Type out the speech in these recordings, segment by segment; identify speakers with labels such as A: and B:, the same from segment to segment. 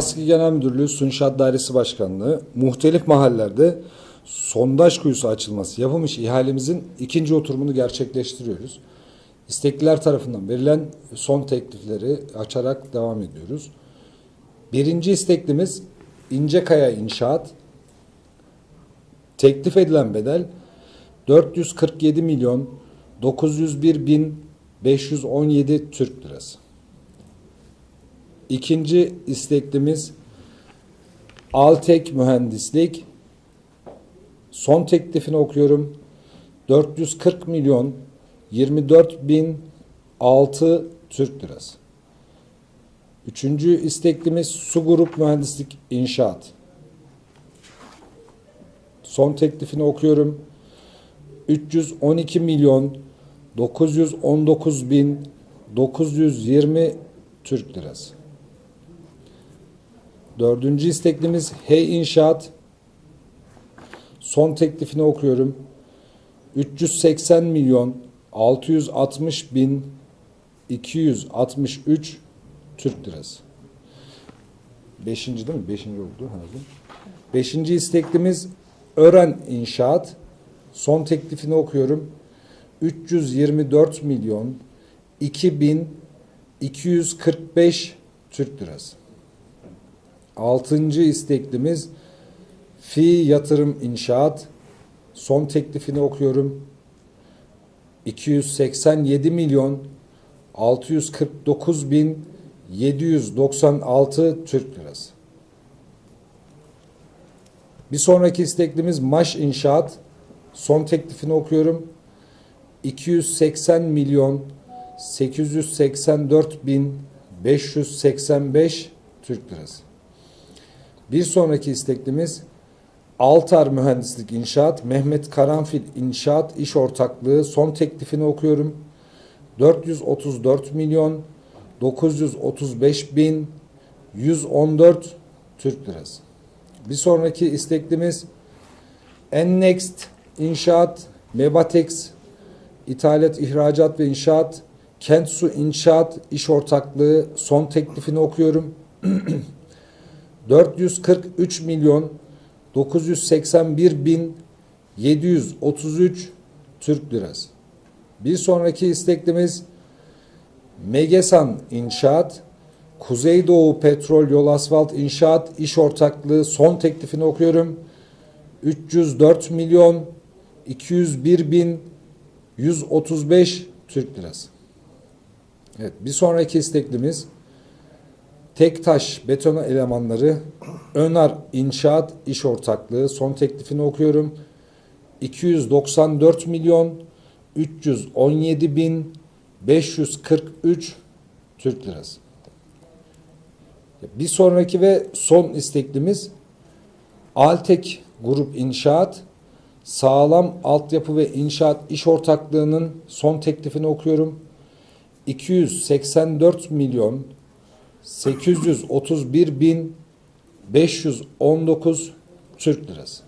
A: ASKİ Genel Müdürlüğü Sunşat Dairesi Başkanlığı muhtelif mahallelerde sondaj kuyusu açılması yapılmış ihalemizin ikinci oturumunu gerçekleştiriyoruz. İstekliler tarafından verilen son teklifleri açarak devam ediyoruz. Birinci isteklimiz İncekaya İnşaat. Teklif edilen bedel 447 milyon 901 bin 517 Türk lirası. İkinci isteklimiz Altek Mühendislik. Son teklifini okuyorum. 440 milyon 24 bin 6 Türk lirası. Üçüncü isteklimiz Su Grup Mühendislik İnşaat. Son teklifini okuyorum. 312 milyon 919 bin 920 Türk lirası. Dördüncü isteklimiz Hey İnşaat. Son teklifini okuyorum. 380 milyon 660 bin 263 Türk lirası. Beşinci değil mi? Beşinci oldu herhalde. Beşinci isteklimiz Ören İnşaat. Son teklifini okuyorum. 324 milyon 2245 Türk lirası. Altıncı isteklimiz Fi Yatırım İnşaat. Son teklifini okuyorum. 287 milyon 649 bin 796 Türk lirası. Bir sonraki isteklimiz Maş İnşaat. Son teklifini okuyorum. 280 milyon 884 bin 585 Türk lirası. Bir sonraki isteklimiz Altar Mühendislik İnşaat, Mehmet Karanfil İnşaat İş Ortaklığı son teklifini okuyorum. 434 milyon 935 bin 114 Türk lirası. Bir sonraki isteklimiz Ennext İnşaat, Mebatex İthalat, İhracat ve İnşaat, Kent Su İnşaat İş Ortaklığı son teklifini okuyorum. 443 milyon 981 bin 733 Türk lirası. Bir sonraki isteklimiz Megesan İnşaat, Kuzeydoğu Petrol Yol Asfalt İnşaat İş Ortaklığı son teklifini okuyorum. 304 milyon 201 bin 135 Türk lirası. Evet, bir sonraki isteklimiz Tektaş Beton Elemanları Önar İnşaat İş Ortaklığı son teklifini okuyorum. 294 milyon 317 bin 543 Türk lirası. Bir sonraki ve son isteklimiz Altek Grup İnşaat Sağlam Altyapı ve İnşaat İş Ortaklığı'nın son teklifini okuyorum. 284 milyon 831 bin 519 Türk lirası.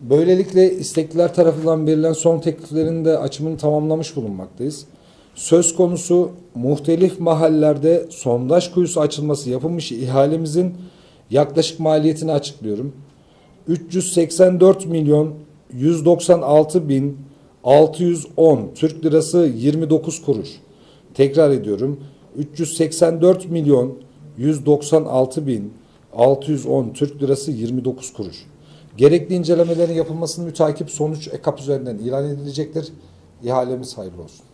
A: Böylelikle istekliler tarafından verilen son tekliflerin de açımını tamamlamış bulunmaktayız. Söz konusu muhtelif mahallelerde sondaj kuyusu açılması yapılmış ihalemizin yaklaşık maliyetini açıklıyorum. 384 milyon 196 bin 610 Türk lirası 29 kuruş. Tekrar ediyorum. 384 milyon 196 bin 610 Türk lirası 29 kuruş. Gerekli incelemelerin yapılmasını mütakip sonuç EKAP üzerinden ilan edilecektir. İhalemiz hayırlı olsun.